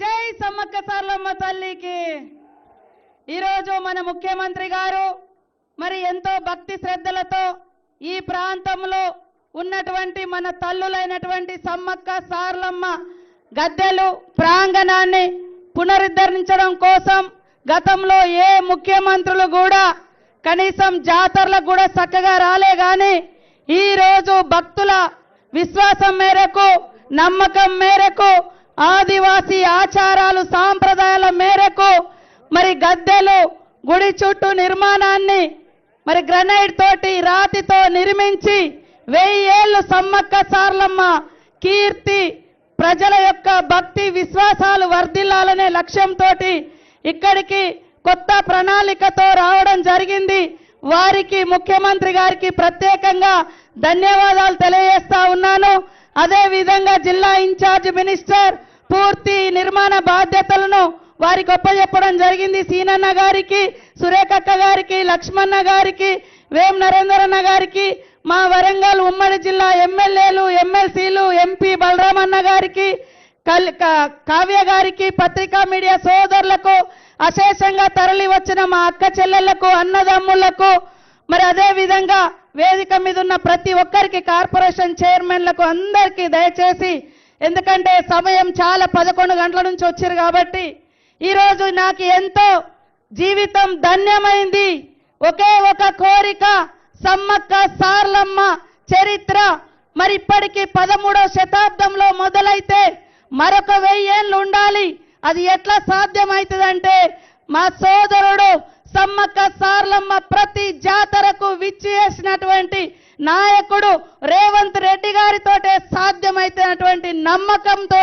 జై సమ్మక్క సార్లమ్మ తల్లికి. ఈరోజు మన ముఖ్యమంత్రి గారు మరి ఎంతో భక్తి శ్రద్ధలతో ఈ ప్రాంతంలో ఉన్నటువంటి మన తల్లులైనటువంటి సమ్మక్క సార్లమ్మ గద్దెలు ప్రాంగణాన్ని పునరుద్ధరించడం కోసం గతంలో ఏ ముఖ్యమంత్రులు కూడా కనీసం జాతరలకు కూడా చక్కగా రాలే కానీ ఈ రోజు భక్తుల విశ్వాసం మేరకు నమ్మకం మేరకు ఆదివాసీ ఆచారాలు సాంప్రదాయాల మేరకు మరి గద్దెలు గుడి చుట్టూ నిర్మాణాన్ని మరి గ్రనైట్ తోటి రాతితో నిర్మించి వెయ్యి ఏళ్ళు సమ్మక్క సార్లమ్మ కీర్తి ప్రజల యొక్క భక్తి విశ్వాసాలు వర్ధిల్లాలనే లక్ష్యంతో ఇక్కడికి కొత్త ప్రణాళికతో రావడం జరిగింది. వారికి ముఖ్యమంత్రి గారికి ప్రత్యేకంగా ధన్యవాదాలు తెలియజేస్తా ఉన్నాను. అదే విధంగా జిల్లా ఇన్ఛార్జ్ మినిస్టర్ పూర్తి నిర్మాణ బాధ్యతలను వారికి ఒప్పచెప్పడం జరిగింది. సీనన్న గారికి సురేఖక్క గారికి లక్ష్మణ గారికి వేం నరేంద్రన్న గారికి మా వరంగల్ ఉమ్మడి జిల్లా ఎమ్మెల్యేలు ఎమ్మెల్సీలు ఎంపీ బలరామన్న గారికి కల్- కా- కావ్య గారికి పత్రికా మీడియా సోదరులకు అశేషంగా తరలి వచ్చిన మా అక్క చెల్లెళ్ళకు అన్నదమ్ములకు మరి అదే విధంగా వేదిక మీద ఉన్న ప్రతి ఒక్కరికి కార్పొరేషన్ చైర్మన్లకు అందరికీ దయచేసి ఎందుకంటే సమయం చాలా పదకొండు గంటల నుంచి వచ్చారు కాబట్టి ఈరోజు నాకు ఎంతో జీవితం ధన్యమైంది. ఒకే ఒక కోరిక సమ్మక్క సార్లమ్మ చరిత్ర. మరి ఇప్పటికీ పదమూడవ శతాబ్దంలో మొదలైతే మరొక వెయ్యేళ్ళు ఉండాలి. అది ఎట్లా సాధ్యమవుతుందంటే మా సోదరుడు సమ్మక్క సార్లమ్మ ప్రతి జాతరకు విచ్చేసినటువంటి నాయకుడు రేవంత్ రెడ్డి గారితోటే సాధ్యమైతున్నటువంటి నమ్మకంతో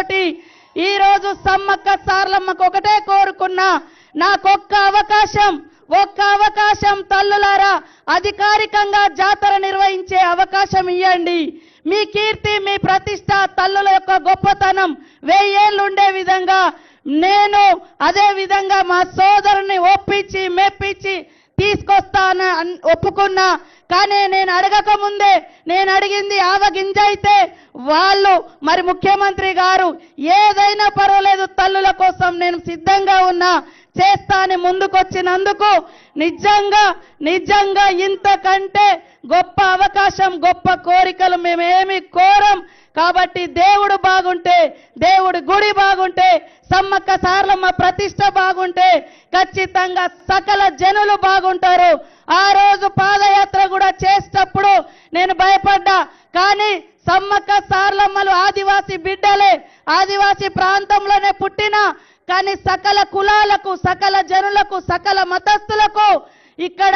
ఈరోజు సమ్మక్క సార్లమ్మకు ఒకటే కోరుకున్నా నాకొక్క అవకాశం ఒక్క అవకాశం తల్లులారా అధికారికంగా జాతర నిర్వహించే అవకాశం ఇవ్వండి మీ కీర్తి మీ ప్రతిష్ట తల్లుల యొక్క గొప్పతనం వెయ్యేళ్ళు ఉండే విధంగా నేను అదే విధంగా మా సోదరుని ఒప్పించి మెప్పించి తీసుకొస్తాను అన్- ఒప్పుకున్నా. కానీ నేను అడగక ముందే నేను అడిగింది ఆవగింజ అయితే వాళ్ళు మరి ముఖ్యమంత్రి గారు ఏదైనా పర్వాలేదు తల్లుల కోసం నేను సిద్ధంగా ఉన్నా చేస్తాని ముందుకొచ్చినందుకు నిజంగా నిజంగా ఇంతకంటే గొప్ప అవకాశం గొప్ప కోరికలు మేమేమి కోరం. కాబట్టి దేవుడు బాగుంటే దేవుడు గుడి బాగుంటే సమ్మక్క సార్లమ్మ ప్రతిష్ట బాగుంటే ఖచ్చితంగా సకల జనులు బాగుంటారు. ఆ రోజు పాదయాత్ర కూడా చేసేటప్పుడు నేను భయపడ్డా. కానీ సమ్మక్క సార్లమ్మలు ఆదివాసి బిడ్డలే ఆదివాసి ప్రాంతంలోనే పుట్టిన కానీ సకల కులాలకు సకల జనులకు సకల మతస్థులకు ఇక్కడ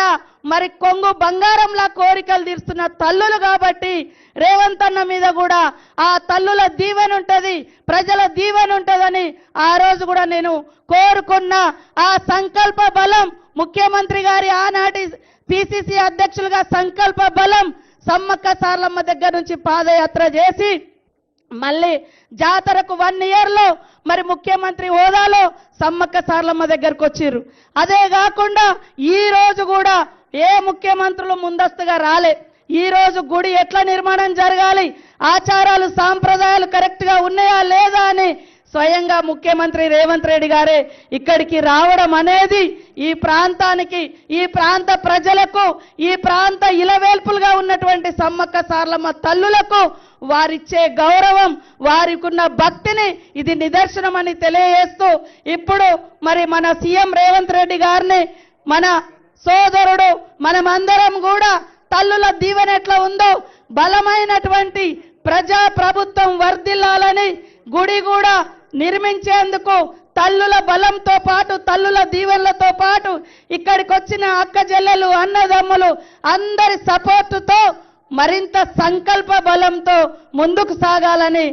మరి కొంగు బంగారంలా కోరికలు తీరుస్తున్న తల్లులు కాబట్టి రేవంత్ అన్న మీద కూడా ఆ తల్లుల దీవెన ఉంటుంది ప్రజల దీవెన ఉంటుందని ఆ రోజు కూడా నేను కోరుకున్న. ఆ సంకల్ప బలం ముఖ్యమంత్రి గారి ఆనాటి పిసిసి అధ్యక్షులుగా సంకల్ప బలం సమ్మక్క సార్లమ్మ దగ్గర నుంచి పాదయాత్ర చేసి మళ్ళీ జాతరకు వన్ ఇయర్లో మరి ముఖ్యమంత్రి హోదాలో సమ్మక్క సార్లమ్మ దగ్గరకు వచ్చిర్రు. అదే కాకుండా ఈ రోజు కూడా ఏ ముఖ్యమంత్రులు ముందస్తుగా రాలే. ఈ రోజు గుడి ఎట్లా నిర్మాణం జరగాలి? ఆచారాలు సాంప్రదాయాలు కరెక్ట్గా ఉన్నాయా లేదా అని స్వయంగా ముఖ్యమంత్రి రేవంత్ రెడ్డి గారే ఇక్కడికి రావడం అనేది ఈ ప్రాంతానికి ఈ ప్రాంత ప్రజలకు ఈ ప్రాంత ఇలవేల్పులుగా ఉన్నటువంటి సమ్మక్క సార్లమ్మ తల్లులకు వారిచ్చే గౌరవం వారికున్న భక్తిని ఇది నిదర్శనం అని తెలియజేస్తూ ఇప్పుడు మరి మన సీఎం రేవంత్ రెడ్డి గారిని మన సోదరుడు మనమందరం కూడా తల్లుల దీవెన ఎట్లా ఉందో బలమైనటువంటి ప్రజా ప్రభుత్వం వర్ధిల్లాలని గుడి కూడా నిర్మించేందుకు తల్లుల బలంతో పాటు తల్లుల దీవెనలతో పాటు ఇక్కడికి వచ్చిన అక్క చెల్లెలు అన్నదమ్ములు అందరి సపోర్టుతో మరింత సంకల్ప బలంతో ముందుకు సాగాలని